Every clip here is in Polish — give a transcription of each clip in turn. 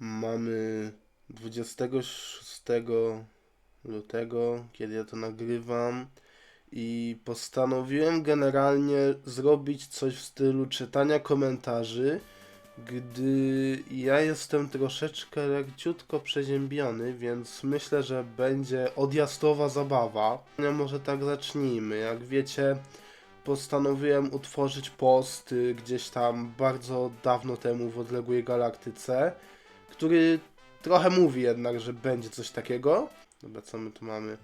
Mamy 26 lutego, kiedy ja to nagrywam. I postanowiłem generalnie zrobić coś w stylu czytania komentarzy, gdy ja jestem troszeczkę lekciutko przeziębiony, więc myślę, że będzie odjazdowa zabawa. Może tak zacznijmy. Jak wiecie, postanowiłem utworzyć post gdzieś tam bardzo dawno temu w odległej galaktyce, który trochę mówi jednak, że będzie coś takiego. Dobra, co my tu mamy?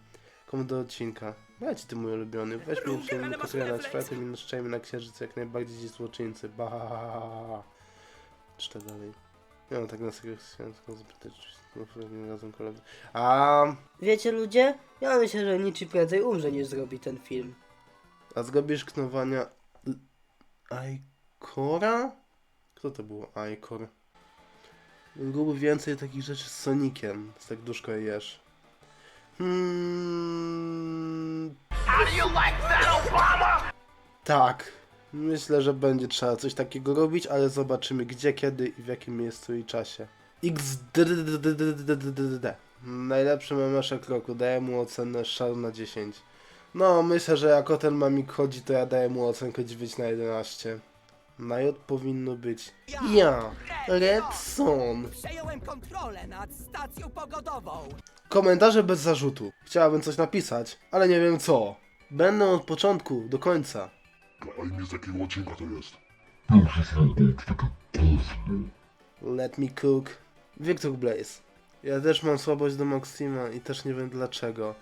Komu do odcinka? Leci ty mój ulubiony. Weź mnie przyjemnie kotrę na czwartym i naszczajmy na księżyc jak najbardziej ci złoczyńcy. Ba. Czytaj dalej. Nie no, tak na serio chciałem tylko zapytać, czy znów razem koledzy. A, Wiecie ludzie, ja myślę, że niczym prędzej umrze niż zrobi ten film. a zrobisz knowania... Aikora? Kto to było Aikor? Byłoby więcej takich rzeczy z Sonikiem, z tak duszko jesz. Hmm... Tak. Myślę, że będzie trzeba coś takiego robić, ale zobaczymy gdzie, kiedy i w jakim miejscu i czasie. XDDDDDDD. Najlepszy memeszek roku. Daję mu ocenę szal na 10. No, myślę, że jako ten mamik chodzi, to ja daję mu ocenkę 9 na 11. Na J powinno być ja, Red Son. Przejąłem kontrolę nad stacją pogodową. Komentarze bez zarzutu. Chciałabym coś napisać, ale nie wiem co. Będę od początku do końca. A imię z jakiego odcinka to jest? Let me cook. Victor Blaze. Ja też mam słabość do Maxima i też nie wiem dlaczego.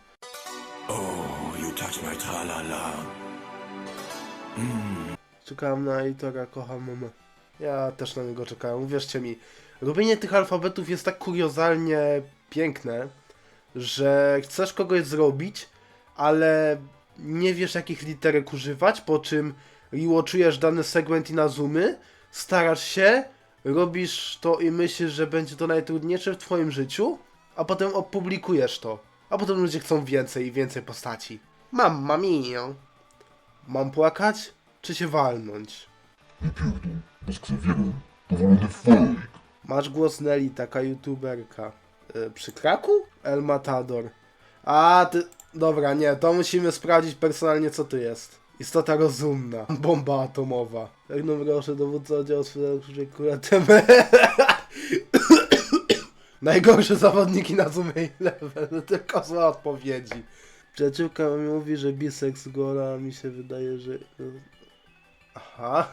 Oh, you touch my tra-la-la. Czekałem na editora, kocham mamę. Ja też na niego czekałem. Uwierzcie mi, robienie tych alfabetów jest tak kuriozalnie piękne, że chcesz kogoś zrobić, ale nie wiesz jakich literek używać, po czym rewatchujesz dany segment i na zoomy, starasz się, robisz to i myślisz, że będzie to najtrudniejsze w twoim życiu, a potem opublikujesz to. A potem ludzie chcą więcej i więcej postaci. Mamma mia. Mam płakać? Czy się walnąć? Nie pierdol, bez Xaviera, powolony fajk. Masz głos Nelly, taka youtuberka. Yy, przy kraku? El Matador. A, ty... Dobra, nie, to musimy sprawdzić personalnie, co to jest. Istota rozumna. Bomba atomowa. Jak no proszę, dowódca oddziału sprzedaży kuratem. Najgorsze zawodniki na Zoom level, tylko złe odpowiedzi. Przyjaciółka mi mówi, że biseks gola, a mi się wydaje, że... Aha.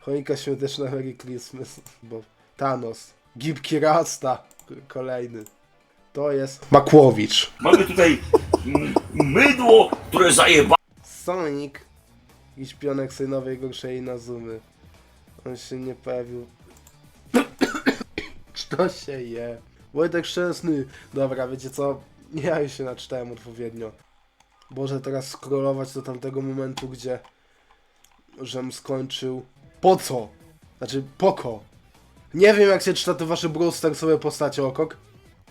Choinka świąteczna Merry Christmas, bo Thanos. Gibki Rasta. Kolejny. To jest Makłowicz. Mamy tutaj mydło, które zajeba... Sonic. I śpionek synowej gorszej na zoomy. On się nie pojawił. Co się je? Wojtek Szczęsny. Dobra, wiecie co? Ja już się naczytałem odpowiednio. Boże, teraz scrollować do tamtego momentu, gdzie żem skończył. Po co? Znaczy, poko. Nie wiem, jak się czyta te wasze Brawl Starsowe postacie okok.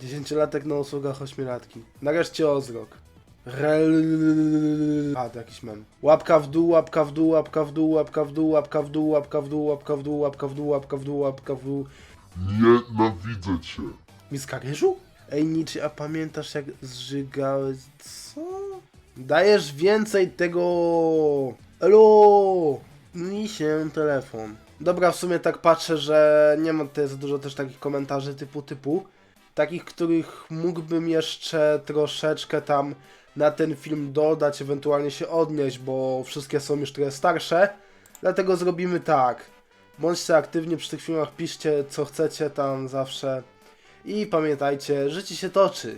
Dziesięciolatek na usługach ośmiolatki. Nareszcie Ozrok. Rel... A, to jakiś mem. Łapka w dół, łapka w dół, łapka w dół, łapka w dół, łapka w dół, łapka w dół, łapka w dół, łapka w dół, łapka w dół, łapka w dół. Nienawidzę cię. Miska ryżu? Ej, Niczy, a pamiętasz jak zżygałeś... Co? Dajesz więcej tego... Elo! Mi się telefon. Dobra, w sumie tak patrzę, że nie ma tutaj za dużo też takich komentarzy typu typu. Takich, których mógłbym jeszcze troszeczkę tam na ten film dodać, ewentualnie się odnieść, bo wszystkie są już trochę starsze. Dlatego zrobimy tak. Bądźcie aktywni przy tych filmach, piszcie co chcecie tam zawsze. I pamiętajcie, życie się toczy.